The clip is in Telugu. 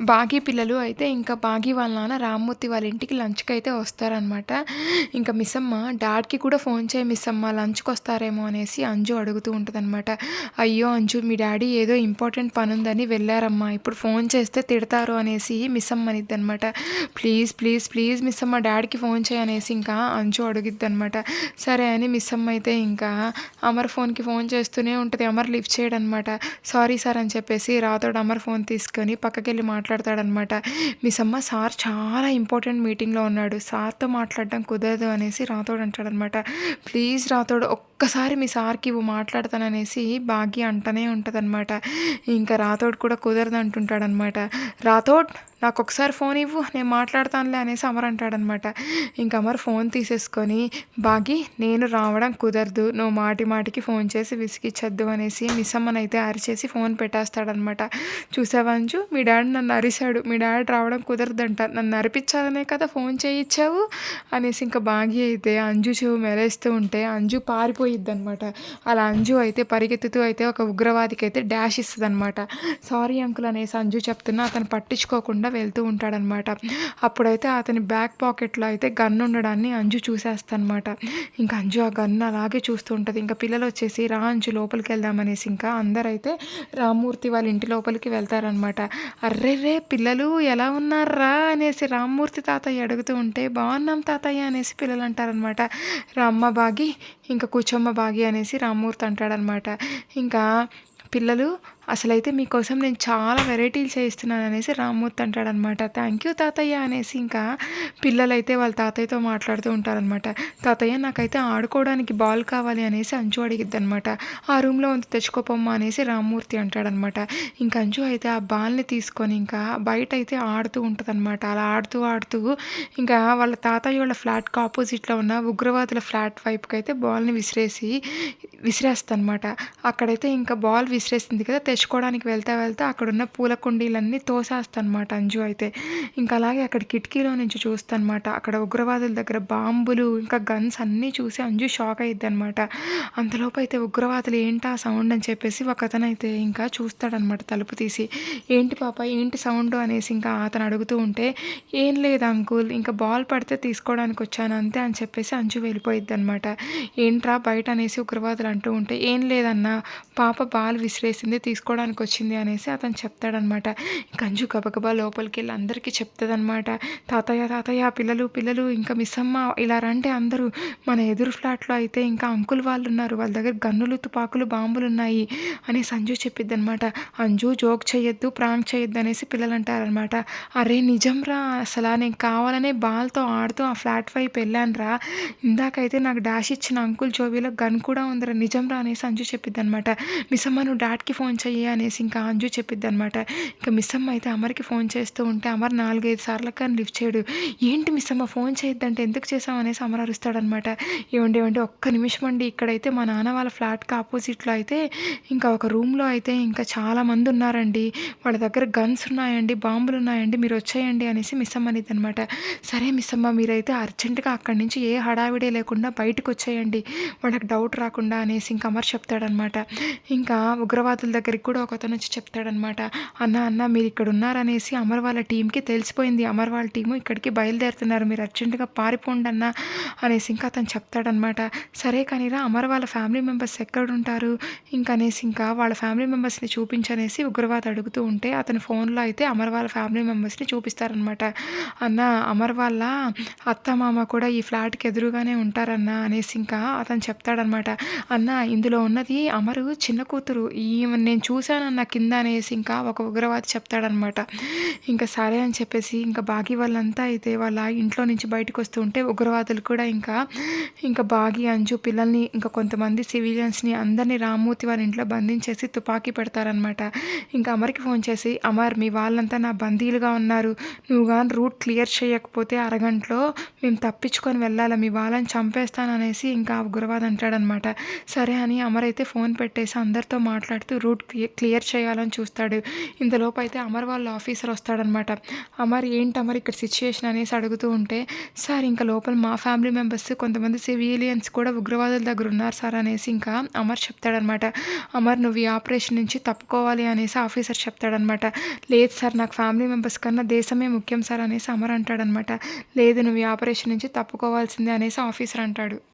బాగీ పిల్లలు అయితే ఇంకా బాగీ వాళ్ళ నాన్న రామ్మూర్తి వాళ్ళ ఇంటికి లంచ్కి అయితే వస్తారనమాట ఇంకా మిస్సమ్మ డాడ్కి కూడా ఫోన్ చేయి మిస్సమ్మ లంచ్కి వస్తారేమో అనేసి అంజు అడుగుతూ ఉంటుందన్నమాట. అయ్యో అంజు మీ డాడీ ఏదో ఇంపార్టెంట్ పని ఉందని వెళ్ళారమ్మా ఇప్పుడు ఫోన్ చేస్తే తిడతారు అనేసి మిస్సమ్మ అనిద్ది అనమాట ప్లీజ్ ప్లీజ్ ప్లీజ్ మిస్సమ్మ డాడీకి ఫోన్ చేయి అనేసి ఇంకా అంజు అడుగుద్ది అనమాట సరే అని మిస్సమ్మ అయితే ఇంకా అమర్ ఫోన్కి ఫోన్ చేస్తూనే ఉంటుంది అమర్ లిఫ్ట్ చేయడనమాట సారీ సార్ అని చెప్పేసి రాతోడు అమర్ ఫోన్ తీసుకొని పక్కకెళ్ళి మాట మాట్లాడతాడనమాట. మిస్ అమ్మ సార్ చాలా ఇంపార్టెంట్ మీటింగ్లో ఉన్నాడు. సార్తో మాట్లాడడం కుదరదు అనేసి రాతోడు అంటాడనమాట. ప్లీజ్ రాతోడు ఒక్కసారి మీ సార్కి ఇవ్వు మాట్లాడతాననేసి భాగ్య అంటనే ఉంటుందన్నమాట. ఇంకా రాతోడు కూడా కుదరదు అంటుంటాడనమాట రాతోడ్ నాకు ఒకసారి ఫోన్ ఇవ్వు నేను మాట్లాడతానులే అనేసి అమర్ అంటాడనమాట ఇంకా అమర్ ఫోన్ తీసేసుకొని బాగి నేను రావడం కుదరదు నువ్వు మాటి మాటికి ఫోన్ చేసి విసిగిచ్చద్దు అనేసి మిస్సమ్మని అయితే అరిచేసి ఫోన్ పెట్టేస్తాడనమాట చూసావంచు మీ డాడీ నన్ను అరిశాడు. మీ డాడీ రావడం కుదరదంట. నన్ను అరిపించాలనే కదా ఫోన్ చేయించావు అనేసి ఇంకా బాగి అయితే అంజు చెవు మెలేస్తూ ఉంటే అంజు పారిపోయి పారిపోయిద్ది అనమాట అలా అంజు అయితే పరిగెత్తుతూ అయితే ఒక ఉగ్రవాదికి అయితే డాష్ ఇస్తుంది అనమాట సారీ అంకుల్ అనేసి అంజు చెప్తున్నా అతను పట్టించుకోకుండా వెళ్తూ ఉంటాడనమాట అప్పుడైతే అతని బ్యాక్ పాకెట్లో అయితే గన్ ఉండడాన్ని అంజు చూసేస్తానమాట ఇంకా అంజు ఆ గన్ అలాగే చూస్తూ ఉంటుంది. ఇంకా పిల్లలు వచ్చేసి రా అంజు లోపలికి వెళ్దామనేసి ఇంకా అందరైతే రామ్మూర్తి వాళ్ళ ఇంటి లోపలికి వెళ్తారనమాట అర్రెర్రే పిల్లలు ఎలా ఉన్నారా అనేసి రామ్మూర్తి తాతయ్య అడుగుతూ ఉంటే బాగున్నాం తాతయ్య అనేసి పిల్లలు అంటారనమాట రామ్మ బాగి. ఇంకా కూర్చోమ్మ బాగి అనేసి రామ్మూర్తి అంటాడనమాట. ఇంకా పిల్లలు అసలైతే మీకోసం నేను చాలా వెరైటీలు చేయిస్తున్నాను అనేసి రామ్మూర్తి అంటాడనమాట. థ్యాంక్ యూ తాతయ్య అనేసి ఇంకా పిల్లలైతే వాళ్ళ తాతయ్యతో మాట్లాడుతూ ఉంటారనమాట. తాతయ్య నాకైతే ఆడుకోవడానికి బాల్ కావాలి అనేసి అంచు అడిగిద్ది అనమాట ఆ రూమ్లో ఉంది తెచ్చుకోపమ్మా అనేసి రామ్మూర్తి అంటాడనమాట. ఇంకా అంచు అయితే ఆ బాల్ని తీసుకొని ఇంకా బయట అయితే ఆడుతూ ఉంటుందన్నమాట అలా ఆడుతూ ఆడుతూ ఇంకా వాళ్ళ తాతయ్య వాళ్ళ ఫ్లాట్కి ఆపోజిట్లో ఉన్న ఉగ్రవాదుల ఫ్లాట్ వైపుకి అయితే బాల్ని విసిరేసి విసిరేస్తానమాట అక్కడైతే ఇంకా బాల్ విసిరేసింది కదా తెచ్చుకోవడానికి వెళ్తే వెళ్తే అక్కడున్న పూల కుండీలన్నీ తోసేస్తానమాట అంజు అయితే. ఇంకా అలాగే అక్కడ కిటికీలో నుంచి చూస్తానమాట. అక్కడ ఉగ్రవాదుల దగ్గర బాంబులు ఇంకా గన్స్ అన్నీ చూసి అంజు షాక్ అయ్యిద్ది అనమాట అంతలోపు అయితే ఉగ్రవాదులు ఏంటా సౌండ్ అని చెప్పేసి ఒక ఇంకా చూస్తాడనమాట తలుపు తీసి. ఏంటి పాప ఏంటి సౌండ్ అనేసి ఇంకా అతను అడుగుతూ ఉంటే ఏం లేదు అంకుల్ ఇంకా బాల్ పడితే తీసుకోవడానికి వచ్చాను అంతే అని చెప్పేసి అంజు వెళ్ళిపోయిద్ది అనమాట ఏంట్రా బయట అనేసి ఉగ్రవాదులు అంటూ ఉంటే ఏం లేదన్నా పాప బాల్ విసిరేసింది తీసుకోవడానికి వచ్చింది అనేసి అతను చెప్తాడనమాట. కంజు గబగబా లోపలికి వెళ్ళి అందరికీ చెప్తుందనమాట. తాతయ్య తాతయ్య పిల్లలు పిల్లలు ఇంకా మిస్ అమ్మ ఇలా రంటే అందరూ. మన ఎదురు ఫ్లాట్లో అయితే ఇంకా అంకుల్ వాళ్ళు ఉన్నారు వాళ్ళ దగ్గర గన్నులు తుపాకులు బాంబులు ఉన్నాయి అని సంజు చెప్పిద్ది అనమాట అంజు జోక్ చేయొద్దు ప్రాంక్ చేయొద్దు అనేసి పిల్లలు అంటారనమాట అరే నిజం రా అసలు నేను కావాలనే బాల్తో ఆడుతూ ఆ ఫ్లాట్ వైపు వెళ్ళానురా. ఇందాకైతే నాకు డాష్ ఇచ్చిన అంకుల్ జోబీలో గన్ కూడా ఉందిరా నిజం రా అనేసి అంజు చెప్పిద్ది అనమాట మిస్ అమ్మ నువ్వు డాడ్కి ఫోన్ చెయ్యి అనేసి ఇంకా అంజు చెప్పిద్ది అనమాట ఇంకా మిస్ అమ్మ అయితే అమర్కి ఫోన్ చేస్తూ ఉంటే అమర్ నాలుగైదు సార్లు కానీ లిఫ్ట్ చేయడు. ఏంటి మిస్ అమ్మ ఫోన్ చేయొద్దంటే ఎందుకు చేసాం అనేసి అమర్ అరుస్తాడనమాట ఏమండి ఏమండి ఒక్క నిమిషం అండి. ఇక్కడైతే మా నాన్న వాళ్ళ ఫ్లాట్కి ఆపోజిట్లో అయితే ఇంకా ఒక రూమ్లో అయితే ఇంకా చాలామంది ఉన్నారండి. వాళ్ళ దగ్గర గన్స్ ఉన్నాయండి బాంబులు ఉన్నాయండి. మీరు వచ్చేయండి అనేసి మిస్ అమ్మ అనేది అనమాట సరే మిస్ అమ్మ మీరైతే అర్జెంటుగా అక్కడి నుంచి ఏ హడావిడే లేకుండా బయటకు వచ్చేయండి. వాళ్ళకి డౌట్ రాకుండా అనేసి ఇంకా అమర్ చెప్తాడనమాట ఇంకా ఉగ్రవాదుల దగ్గరికి కూడా ఒక అతను వచ్చి చెప్తాడనమాట అన్న అన్న మీరు ఇక్కడ ఉన్నారనేసి అమర్ వాళ్ళ టీంకి తెలిసిపోయింది. అమర్ వాళ్ళ టీము ఇక్కడికి బయలుదేరుతున్నారు. మీరు అర్జెంటుగా పారిపోండి అన్న అనేసి ఇంకా అతను చెప్తాడనమాట. సరే కానీరా అమర్ వాళ్ళ ఫ్యామిలీ మెంబర్స్ ఎక్కడ ఉంటారు ఇంకా అనేసి ఇంకా వాళ్ళ ఫ్యామిలీ మెంబర్స్ని చూపించనేసి ఉగ్రవాద్ అడుగుతూ ఉంటే అతని ఫోన్లో అయితే అమర్ వాళ్ళ ఫ్యామిలీ మెంబర్స్ని చూపిస్తారనమాట. అన్న అమర్ వాళ్ళ అత్త మామ కూడా ఈ ఫ్లాట్కి ఎదురుగానే ఉంటారన్న అనేసి ఇంకా అతను చెప్తాడనమాట. అన్న ఇందులో ఉన్నది అమరు చిన్న కూతురు. ఈ నేను చూ చూశానన్న కింద అనేసి ఇంకా ఒక ఉగ్రవాది చెప్తాడనమాట ఇంకా సరే అని చెప్పేసి ఇంకా బాగి వాళ్ళంతా అయితే వాళ్ళ ఇంట్లో నుంచి బయటకు వస్తూ ఉంటే ఉగ్రవాదులు కూడా ఇంకా ఇంకా బాగి అంజు పిల్లల్ని ఇంకా కొంతమంది సివిలియన్స్ని అందరినీ రామ్మూర్తి వాళ్ళ ఇంట్లో బంధించేసి తుపాకీ పెడతారనమాట ఇంకా అమర్కి ఫోన్ చేసి అమర్ మీ వాళ్ళంతా నా బందీలుగా ఉన్నారు. నువ్వు కానీ రూట్ క్లియర్ చేయకపోతే అరగంటలో మేము తప్పించుకొని వెళ్ళాలి మీ వాళ్ళని చంపేస్తాననేసి ఇంకా ఉగ్రవాదం అంటాడనమాట సరే అని అమర్ అయితే ఫోన్ పెట్టేసి అందరితో మాట్లాడుతూ రూట్ క్లియర్ క్లియర్ చేయాలని చూస్తాడు. ఇంతలోపు అయితే అమర్ వాళ్ళ ఆఫీసర్ వస్తాడనమాట. అమర్ ఏంటి అమర్ ఇక్కడ సిచ్యుయేషన్ అనేసి అడుగుతూ ఉంటే సార్ ఇంకా లోపల మా ఫ్యామిలీ మెంబర్స్ కొంతమంది సివిలియన్స్ కూడా ఉగ్రవాదుల దగ్గర ఉన్నారు సార్ అనేసి ఇంకా అమర్ చెప్తాడనమాట. అమర్ నువ్వు ఈ ఆపరేషన్ నుంచి తప్పుకోవాలి అనేసి ఆఫీసర్ చెప్తాడనమాట. లేదు సార్ నాకు ఫ్యామిలీ మెంబర్స్ కన్నా దేశమే ముఖ్యం సార్ అనేసి అమర్ అంటాడనమాట. లేదు నువ్వు ఈ ఆపరేషన్ నుంచి తప్పుకోవాల్సిందే అనేసి ఆఫీసర్ అంటాడు.